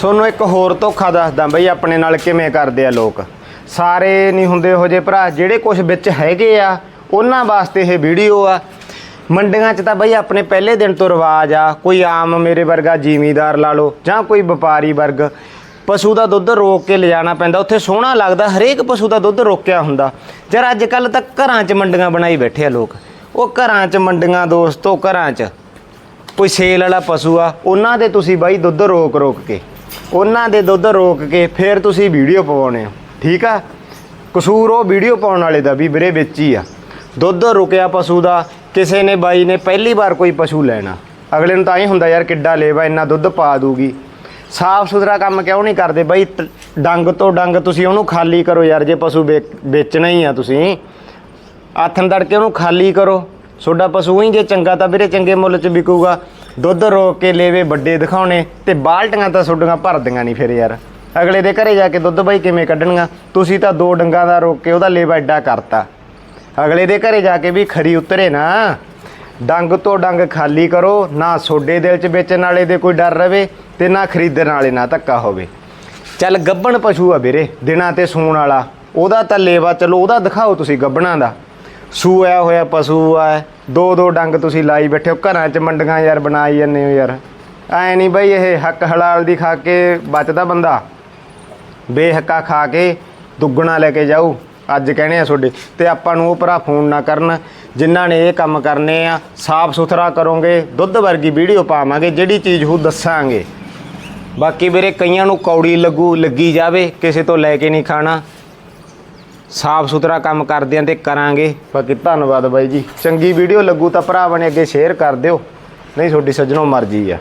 ਤੁਹਾਨੂੰ ਇੱਕ ਹੋਰ ਧੋਖਾ ਦੱਸਦਾ ਬਈ ਆਪਣੇ ਨਾਲ ਕਿਵੇਂ ਕਰਦੇ ਆ ਲੋਕ। ਸਾਰੇ ਨਹੀਂ ਹੁੰਦੇ ਇਹੋ ਜਿਹੇ ਭਰਾ, ਜਿਹੜੇ ਕੁਝ ਵਿੱਚ ਹੈਗੇ ਆ, ਉਹਨਾਂ ਵਾਸਤੇ ਇਹ ਵੀਡੀਓ ਆ। ਮੰਡੀਆਂ 'ਚ ਤਾਂ ਬਈ ਆਪਣੇ ਪਹਿਲੇ ਦਿਨ ਤੋਂ ਰਿਵਾਜ ਆ, ਕੋਈ ਆਮ ਮੇਰੇ ਵਰਗਾ ਜ਼ਿਮੀਦਾਰ ਲਾ ਲਓ ਜਾਂ ਕੋਈ ਵਪਾਰੀ ਵਰਗ। ਪਸ਼ੂ ਦਾ ਦੁੱਧ ਰੋਕ ਕੇ ਲਿਜਾਣਾ ਪੈਂਦਾ, ਉੱਥੇ ਸੋਹਣਾ ਲੱਗਦਾ, ਹਰੇਕ ਪਸ਼ੂ ਦਾ ਦੁੱਧ ਰੋਕਿਆ ਹੁੰਦਾ। ਜਰ ਅੱਜ ਕੱਲ ਤਾਂ ਘਰਾਂ 'ਚ ਮੰਡੀਆਂ ਬਣਾਈ ਬੈਠੇ ਆ ਲੋਕ। ਉਹ ਘਰਾਂ 'ਚ ਮੰਡੀਆਂ ਦੋਸਤੋ, ਘਰਾਂ 'ਚ। ਕੋਈ ਸੇਲ ਵਾਲਾ ਪਸ਼ੂ ਆ, ਉਹਨਾਂ ਦੇ ਤੁਸੀਂ ਬਾਈ ਦੁੱਧ ਰੋਕ ਰੋਕ ਕੇ। ਉਹਨਾਂ ਦੇ ਦੁੱਧ ਰੋਕ ਕੇ ਫਿਰ ਤੁਸੀਂ ਵੀਡੀਓ ਪਵਾਉਣੇ ਹੋ। ਠੀਕ ਆ? ਕਸੂਰ ਉਹ ਵੀਡੀਓ ਪਾਉਣ ਵਾਲੇ ਦਾ ਵੀ ਵੀਰੇ ਵਿੱਚ ਹੀ ਆ। ਦੁੱਧ ਰੁਕਿਆ ਪਸ਼ੂ ਦਾ, ਕਿਸੇ ਨੇ ਬਾਈ ਨੇ ਪਹਿਲੀ ਵਾਰ ਕੋਈ ਪਸ਼ੂ ਲੈਣਾ। ਅਗਲੇ ਨੂੰ ਤਾਂ ਹੀ ਹੁੰਦਾ ਯਾਰ ਕਿੱਡਾ ਲੇਵਾ, ਇੰਨਾ ਦੁੱਧ ਪਾ ਦੂਗੀ। ਸਾਫ਼ ਸੁਥਰਾ ਕੰਮ ਕਿਉਂ ਨਹੀਂ ਕਰਦੇ? ਬਾਈ ਡੰਗ ਤੋਂ ਡੰਗ ਤੁਸੀਂ ਉਹਨੂੰ ਖਾਲੀ ਕਰੋ ਯਾਰ, ਜੇ ਪਸ਼ੂ ਵੇਚ- ਵੇਚਣਾ ਹੀ ਆ ਤੁਸੀਂ। ਆਥਣ ਤੜਕੇ ਉਹਨੂੰ ਖਾਲੀ ਕਰੋ। ਤੁਹਾਡਾ ਪਸ਼ੂ ਹੀ ਜੇ ਚੰਗਾ ਤਾਂ ਵੀਰੇ ਚੰਗੇ ਮੁੱਲ 'ਚ ਵਿਕੂਗਾ। ਦੁੱਧ ਰੋਕ ਕੇ ਲੇਵੇ ਵੱਡੇ ਦਿਖਾਉਣੇ ਤੇ ਬਾਲਟੀਆਂ ਤਾਂ ਤੁਹਾਡੀਆਂ ਭਰਦੀਆਂ ਨਹੀਂ ਫਿਰ ਯਾਰ। ਅਗਲੇ ਦੇ ਘਰੇ ਜਾ ਕੇ ਦੁੱਧ ਬਾਈ ਕਿਵੇਂ ਕੱਢਣੀਆਂ? ਤੁਸੀਂ ਤਾਂ ਦੋ ਡੰਗਾਂ ਦਾ ਰੋਕ ਕੇ ਉਹਦਾ ਲੇਵਾ ਐਡਾ ਕਰਤਾ। ਅਗਲੇ ਦੇ ਘਰੇ ਜਾ ਕੇ ਵੀ ਖਰੀ ਉਤਰੇ ਨਾ। ਡੰਗ ਤੋਂ ਡੰਗ ਖਾਲੀ ਕਰੋ, ਨਾ ਸੋਡੇ ਦਿਲ 'ਚ ਵੇਚਣ ਵਾਲੇ ਦੇ ਕੋਈ ਡਰ ਰਵੇ ਤੇ ਨਾ ਖਰੀਦਣ ਵਾਲੇ ਨਾ ਧੱਕਾ ਹੋਵੇ। ਚੱਲ ਗੱਬਣ ਪਸ਼ੂ ਆ ਵੀਰੇ, ਦਿਨਾਂ ਤੇ ਸੂਣ ਵਾਲਾ। ਉਹਦਾ ਤਾਂ ਲੇਵਾ, ਚਲੋ ਉਹਦਾ ਦਿਖਾਓ ਤੁਸੀਂ ਗੱਬਣਾ ਦਾ। ਸੂਆ ਹੋਇਆ, ਪਸ਼ੂ ਆ, ਦੋ ਦੋ ਡੰਗ ਤੁਸੀਂ ਲਾਈ ਬੈਠੇ ਹੋ, ਘਰਾਂ 'ਚ ਮੰਡੀਆਂ ਯਾਰ ਬਣਾਈ ਜਾਂਦੇ ਹੋ ਯਾਰ। ਐ ਨਹੀਂ ਬਈ ਇਹ ਹੱਕ ਹਲਾਲ ਦੀ ਖਾ ਕੇ ਬਚਦਾ ਬੰਦਾ। ਬੇਹੱਕਾ ਖਾ ਕੇ ਦੁੱਗਣਾ ਲੈ ਕੇ ਜਾਊ, ਅੱਜ ਕਹਿਣੇ ਆ ਤੁਹਾਡੇ। ਤੇ ਆਪਾਂ ਨੂੰ ਉਹ ਭਰਾ ਫੋਨ ਨਾ ਕਰਨ, ਜਿਨ੍ਹਾਂ ਨੇ ਇਹ ਕੰਮ ਕਰਨੇ ਆ, ਸਾਫ਼ ਸੁਥਰਾ ਕਰੋਗੇ, ਦੁੱਧ ਵਰਗੀ ਵੀਡੀਓ ਪਾਵਾਂਗੇ, ਜਿਹੜੀ ਚੀਜ਼ ਉਹ ਦੱਸਾਂਗੇ। ਬਾਕੀ ਵੀਰੇ, ਕਈਆਂ ਨੂੰ ਕੌੜੀ ਲੱਗੂ, ਲੱਗੀ ਜਾਵੇ, ਕਿਸੇ ਤੋਂ ਲੈ ਕੇ ਨਹੀਂ ਖਾਣਾ। ਸਾਫ਼ ਸੁਥਰਾ ਕੰਮ ਕਰਦੇ ਆਂ ਤੇ ਕਰਾਂਗੇ। ਬਾਕੀ ਧੰਨਵਾਦ ਬਾਈ ਜੀ। ਚੰਗੀ ਵੀਡੀਓ ਲੱਗੂ ਤਾਂ ਭਰਾ ਬਣੇ ਅੱਗੇ ਸ਼ੇਅਰ ਕਰ ਦਿਓ। ਨਹੀਂ ਤੁਹਾਡੀ ਸੱਜਣੋਂ ਮਰਜ਼ੀ ਆ।